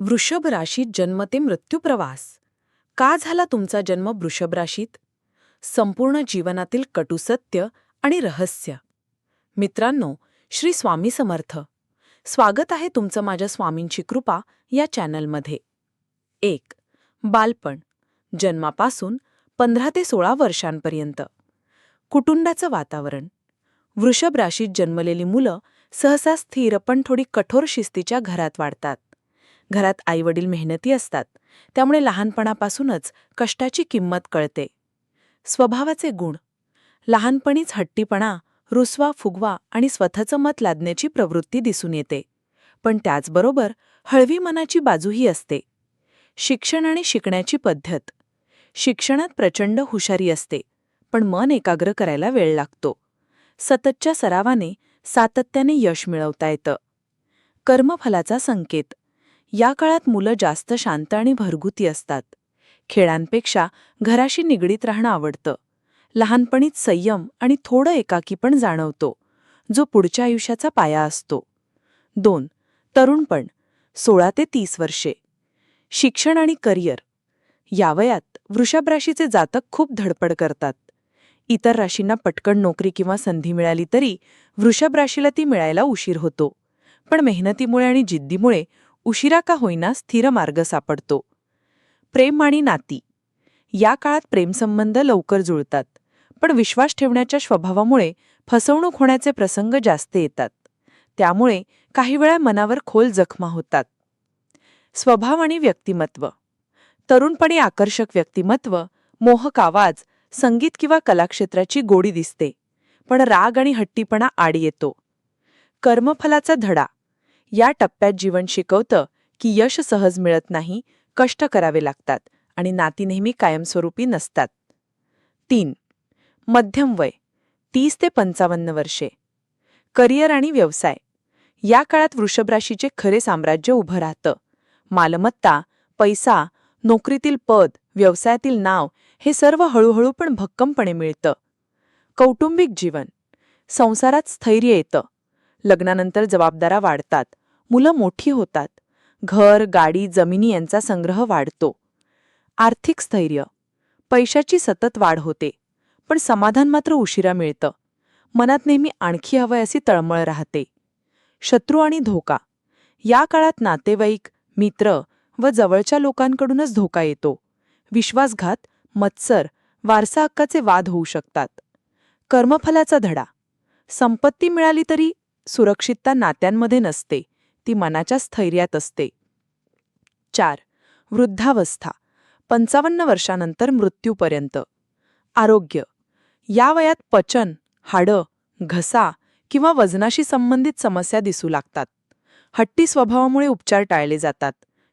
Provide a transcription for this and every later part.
वृषभ राशीत जन्म ते मृत्युप्रवास का झाला तुमचा जन्म वृषभ राशीत संपूर्ण जीवनातील कटुसत्य आणि रहस्य. मित्रांनो श्री स्वामी समर्थ. स्वागत आहे तुमचं माझ्या स्वामींची कृपा या चॅनलमध्ये. एक बालपण. जन्मापासून पंधरा ते सोळा वर्षांपर्यंत. कुटुंबाचं वातावरण. वृषभ राशीत जन्मलेली मुलं सहसा स्थिर पण थोडी कठोर शिस्तीच्या घरात वाढतात. घरात आईवडील मेहनती असतात. त्यामुळे लहानपणापासूनच कष्टाची किंमत कळते. स्वभावाचे गुण. लहानपणीच हट्टीपणा रुसवा फुगवा आणि स्वतःचं मत लादण्याची प्रवृत्ती दिसून येते. पण त्याचबरोबर हळवी मनाची बाजूही असते. शिक्षण आणि शिकण्याची पद्धत. शिक्षणात प्रचंड हुशारी असते पण मन एकाग्र करायला वेळ लागतो. सततच्या सरावाने सातत्याने यश मिळवता येतं. कर्मफलाचा संकेत. या काळात मुलं जास्त शांत आणि भरगुती असतात. खेळांपेक्षा घराशी निगडीत राहणं आवडतं. लहानपणीत संयम आणि थोडं एकाकी पण जाणवतो जो पुढच्या आयुष्याचा पाया असतो. दोन तरुणपण सोळा ते तीस वर्षे. शिक्षण आणि करिअर. यावयात वृषभ राशीचे जातक खूप धडपड करतात. इतर राशींना पटकन नोकरी किंवा संधी मिळाली तरी वृषभ राशीला ती मिळायला उशीर होतो. पण मेहनतीमुळे आणि जिद्दीमुळे उशिरा का होईना स्थिर मार्ग सापडतो. प्रेम आणि नाती. या काळात प्रेमसंबंध लवकर जुळतात पण विश्वास ठेवण्याच्या स्वभावामुळे फसवणूक होण्याचे प्रसंग जास्त येतात. त्यामुळे काही वेळा मनावर खोल जखमा होतात. स्वभाव आणि व्यक्तिमत्व. तरुणपणी आकर्षक व्यक्तिमत्व मोहक आवाज संगीत किंवा कलाक्षेत्राची गोडी दिसते पण राग आणि हट्टीपणा आड येतो. कर्मफलाचा धडा. या टप्प्यात जीवन शिकवतं की यश सहज मिळत नाही कष्ट करावे लागतात आणि नाती नेहमी कायमस्वरूपी नसतात. तीन मध्यम वय तीस ते पंचावन्न वर्षे. करिअर आणि व्यवसाय. या काळात वृषभ राशीचे खरे साम्राज्य उभं राहतं. मालमत्ता पैसा नोकरीतील पद व्यवसायातील नाव हे सर्व हळूहळू पण भक्कमपणे मिळतं. कौटुंबिक जीवन. संसारात स्थैर्य येतं. लग्नानंतर जबाबदाऱ्या वाढतात. मुलं मोठी होतात. घर गाडी जमिनी यांचा संग्रह वाढतो. आर्थिक स्थैर्य. पैशाची सतत वाढ होते. पण समाधान मात्र उशिरा मिळतं. मनात नेहमी आणखी हवंय अशी तळमळ राहते. शत्रू आणि धोका. या काळात नातेवाईक मित्र व जवळच्या लोकांकडूनच धोका येतो. विश्वासघात मत्सर वारसा हक्काचे वाद होऊ शकतात. कर्मफलाचा धडा. संपत्ती मिळाली तरी सुरक्षितता नात्यांमध्ये नसते. ती मनाच्या स्थैर्यात असते. चार. वृद्धावस्था. पंचावन्न वर्षानंतर मृत्यूपर्यंत. आरोग्य. या वयात पचन हाडं घसा किंवा वजनाशी संबंधित समस्या दिसू लागतात. हट्टी स्वभावामुळे उपचार टाळले जातात.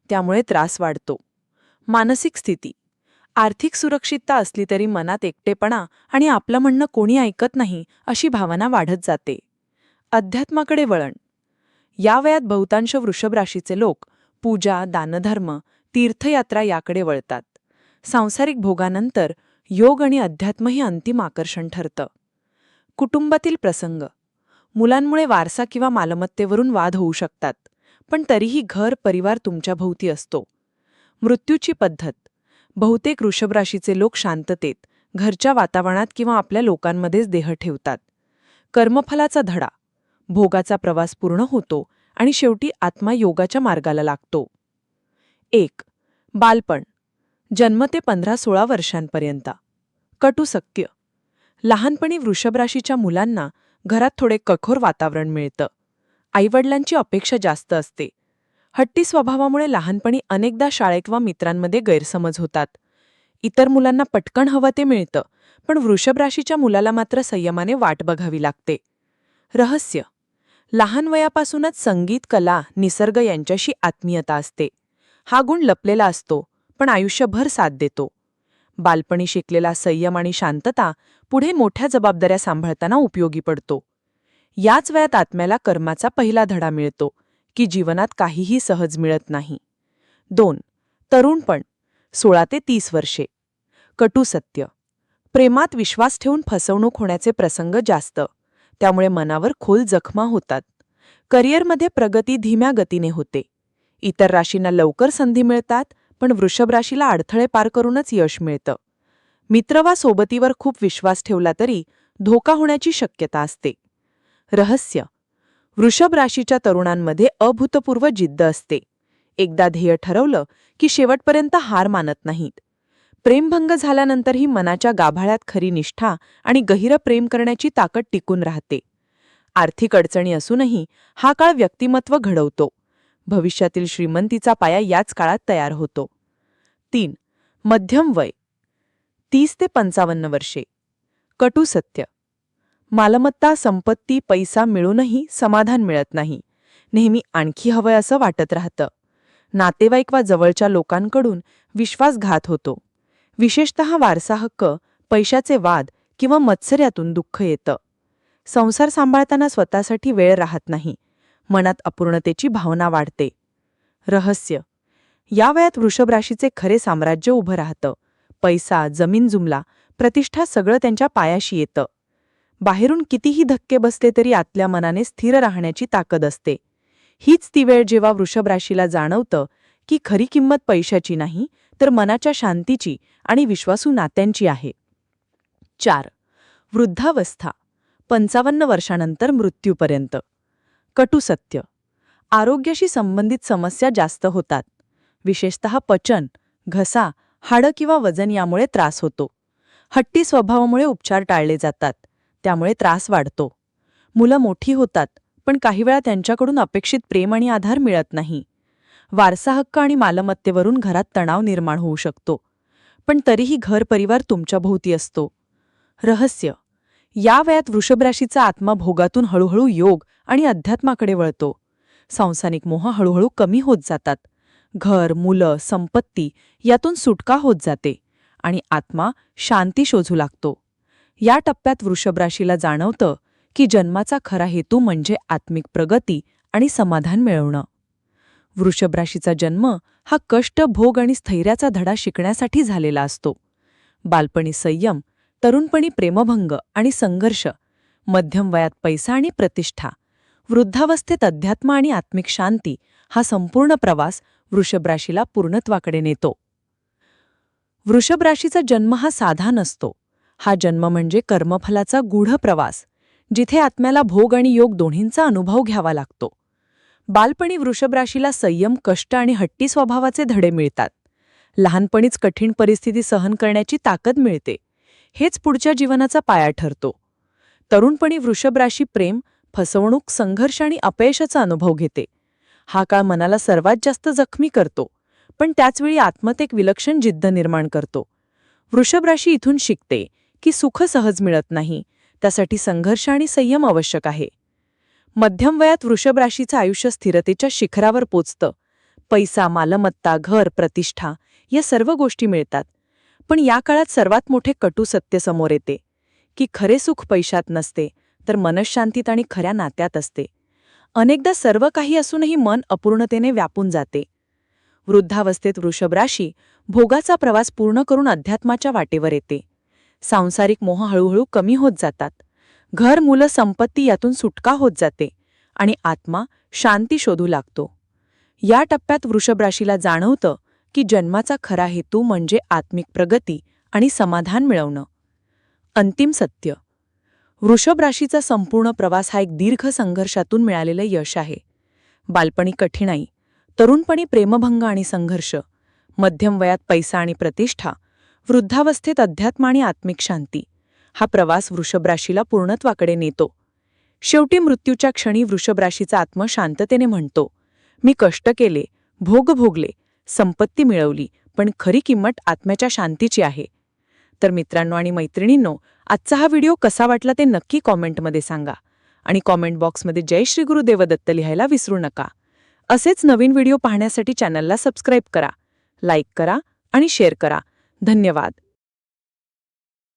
त्यामुळे त्रास वाढतो. मानसिक स्थिती. आर्थिक सुरक्षितता असली तरी मनात एकटेपणा आणि आपलं म्हणणं कोणी ऐकत नाही अशी भावना वाढत जाते. अध्यात्माकडे वळण. या वयात बहुतांश वृषभ राशीचे लोक पूजा दानधर्म तीर्थयात्रा याकडे वळतात. सांसारिक भोगानंतर योग आणि अध्यात्म हे अंतिम आकर्षण ठरतं. कुटुंबातील प्रसंग. मुलांमुळे वारसा किंवा मालमत्तेवरून वाद होऊ शकतात पण तरीही घर परिवार तुमच्या भोवती असतो. मृत्यूची पद्धत. बहुतेक वृषभ राशीचे लोक शांततेत घरच्या वातावरणात किंवा आपल्या लोकांमध्येच देह ठेवतात. कर्मफलाचा धडा. भोगाचा प्रवास पूर्ण होतो आणि शेवटी आत्मा योगाच्या मार्गाला लागतो. एक बालपण. जन्म ते पंधरा सोळा वर्षांपर्यंत. कटुसत्य लहानपणी वृषभराशीच्या मुलांना घरात थोडे कठोर वातावरण मिळतं. आईवडिलांची अपेक्षा जास्त असते. हट्टी स्वभावामुळे लहानपणी अनेकदा शाळेत वा मित्रांमध्ये गैरसमज होतात. इतर मुलांना पटकन हवं ते मिळतं पण वृषभराशीच्या मुलाला मात्र संयमाने वाट बघावी लागते. रहस्य. लहान वयापासूनच संगीत कला निसर्ग यांच्याशी आत्मीयता असते. हा गुण लपलेला असतो पण आयुष्यभर साथ देतो. बालपणी शिकलेला संयम आणि शांतता पुढे मोठ्या जबाबदाऱ्या सांभाळताना उपयोगी पडतो. याच वयात आत्म्याला कर्माचा पहिला धडा मिळतो की जीवनात काहीही सहज मिळत नाही. दोन तरुणपण सोळा ते तीस वर्षे. कटू सत्य. प्रेमात विश्वास ठेवून फसवणूक होण्याचे प्रसंग जास्त. त्यामुळे मनावर खोल जखमा होतात. करिअरमध्ये प्रगती धीम्या गतीने होते. इतर राशींना लवकर संधी मिळतात पण वृषभ राशीला अडथळे पार करूनच यश मिळतं. मित्र वा सोबतीवर खूप विश्वास ठेवला तरी धोका होण्याची शक्यता असते. रहस्य. वृषभ राशीच्या तरुणांमध्ये अभूतपूर्व जिद्द असते. एकदा ध्येय ठरवलं की शेवटपर्यंत हार मानत नाहीत. प्रेमभंग झाल्यानंतरही मनाच्या गाभाळ्यात खरी निष्ठा आणि गहिरं प्रेम करण्याची ताकद टिकून राहते. आर्थिक अडचणी असूनही हा काळ व्यक्तिमत्व घडवतो. भविष्यातील श्रीमंतीचा पाया याच काळात तयार होतो. तीन. मध्यम वय. तीस ते पंचावन्न वर्षे. कटू सत्य. मालमत्ता संपत्ती पैसा मिळूनही समाधान मिळत नाही. नेहमी आणखी हवंय असं वाटत राहतं. नातेवाईक वा जवळच्या लोकांकडून विश्वासघात होतो. विशेषत वारसा हक्क पैशाचे वाद किंवा मत्सर्यातून दुःख येतं. संसार सांभाळताना स्वतःसाठी वेळ राहत नाही. मनात अपूर्णतेची भावना वाढते. रहस्य. या वयात वृषभ राशीचे खरे साम्राज्य उभं राहतं. पैसा जमीन जुमला प्रतिष्ठा सगळं त्यांच्या पायाशी येतं. बाहेरून कितीही धक्के बसले तरी आतल्या मनाने स्थिर राहण्याची ताकद असते. हीच ती वेळ जेव्हा वृषभ राशीला जाणवतं की खरी किंमत पैशाची नाही तर मनाच्या शांतीची आणि विश्वासू नात्यांची आहे. चार. वृद्धावस्था. पंचावन्न वर्षानंतर मृत्यूपर्यंत. कटू सत्य. आरोग्याशी संबंधित समस्या जास्त होतात. विशेषतः पचन घसा हाडं किंवा वजन यामुळे त्रास होतो. हट्टी स्वभावामुळे उपचार टाळले जातात. त्यामुळे त्रास वाढतो. मुलं मोठी होतात पण काही वेळा त्यांच्याकडून अपेक्षित प्रेम आणि आधार मिळत नाही. वारसा हक्क आणि मालमत्तेवरून घरात तणाव निर्माण होऊ शकतो. पण तरीही घर परिवार तुमच्या भोवती असतो. रहस्य. या वयात वृषभराशीचा आत्मा भोगातून हळूहळू योग आणि अध्यात्माकडे वळतो. सांसारिक मोह हळूहळू कमी होत जातात. घर मुलं संपत्ती यातून सुटका होत जाते आणि आत्मा शांती शोधू लागतो. या टप्प्यात वृषभराशीला जाणवतं की जन्माचा खरा हेतू म्हणजे आत्मिक प्रगती आणि समाधान मिळवणं. वृषभ राशीचा जन्म हा कष्ट भोग आणि स्थैर्याचा धडा शिकण्यासाठी झालेला असतो. बालपणी संयम तरुणपणी प्रेमभंग आणि संघर्ष मध्यम वयात पैसा आणि प्रतिष्ठा वृद्धावस्थेत अध्यात्म आणि आत्मिक शांती हा संपूर्ण प्रवास वृषभ राशीला पूर्णत्वाकडे नेतो. वृषभ राशीचा जन्म हा साधा नसतो. हा जन्म म्हणजे कर्मफलाचा गूढ प्रवास जिथे आत्म्याला भोग आणि योग दोन्हींचा अनुभव घ्यावा लागतो. बालपणी वृषभ राशीला संयम कष्ट आणि हट्टी स्वभावाचे धडे मिळतात. लहानपणीच कठीण परिस्थिती सहन करण्याची ताकद मिळते. हेच पुढच्या जीवनाचा पाया ठरतो. तरुणपणी वृषभ राशी प्रेम फसवणूक संघर्ष आणि अपयशाचा अनुभव घेते. हा काळ मनाला सर्वात जास्त जखमी करतो पण त्याचवेळी आत्मत एक विलक्षण जिद्द निर्माण करतो. वृषभ राशी इथून शिकते की सुख सहज मिळत नाही त्यासाठी संघर्ष आणि संयम आवश्यक आहे. मध्यम वयात वृषभ राशीचं आयुष्य स्थिरतेच्या शिखरावर पोचतं. पैसा मालमत्ता घर प्रतिष्ठा या सर्व गोष्टी मिळतात. पण या काळात सर्वात मोठे कटू सत्य समोर येते. की खरे सुख पैशात नसते तर मनशांतीत आणि खऱ्या नात्यात असते. अनेकदा सर्व काही असूनही मन अपूर्णतेने व्यापून जाते. वृद्धावस्थेत वृषभ राशी भोगाचा प्रवास पूर्ण करून अध्यात्माच्या वाटेवर येते. सांसारिक मोह हळूहळू कमी होत जातात. घर मुलं संपत्ती यातून सुटका होत जाते आणि आत्मा शांती शोधू लागतो. या टप्प्यात वृषभ राशीला जाणवतं की जन्माचा खरा हेतू म्हणजे आत्मिक प्रगती आणि समाधान मिळवणं. अंतिम सत्य. वृषभ राशीचा संपूर्ण प्रवास हा एक दीर्घ संघर्षातून मिळालेलं यश आहे. बालपणी कठीणाई तरुणपणी प्रेमभंग आणि संघर्ष मध्यम वयात पैसा आणि प्रतिष्ठा वृद्धावस्थेत अध्यात्म आणि आत्मिक शांती हा प्रवास वृषभराशीला पूर्णत्वाकडे नेतो. शेवटी मृत्यूच्या क्षणी वृषभराशीचा आत्म शांततेने म्हणतो मी कष्ट केले भोग भोगले संपत्ती मिळवली पण खरी किंमत आत्म्याच्या शांतीची आहे. तर मित्रांनो आणि मैत्रिणींनो आजचा हा व्हिडिओ कसा वाटला ते नक्की कॉमेंटमध्ये सांगा. आणि कॉमेंट बॉक्समध्ये जय श्री गुरुदेव दत्त लिहायला विसरू नका. असेच नवीन व्हिडिओ पाहण्यासाठी चॅनलला सबस्क्राईब करा लाईक करा आणि शेअर करा. धन्यवाद.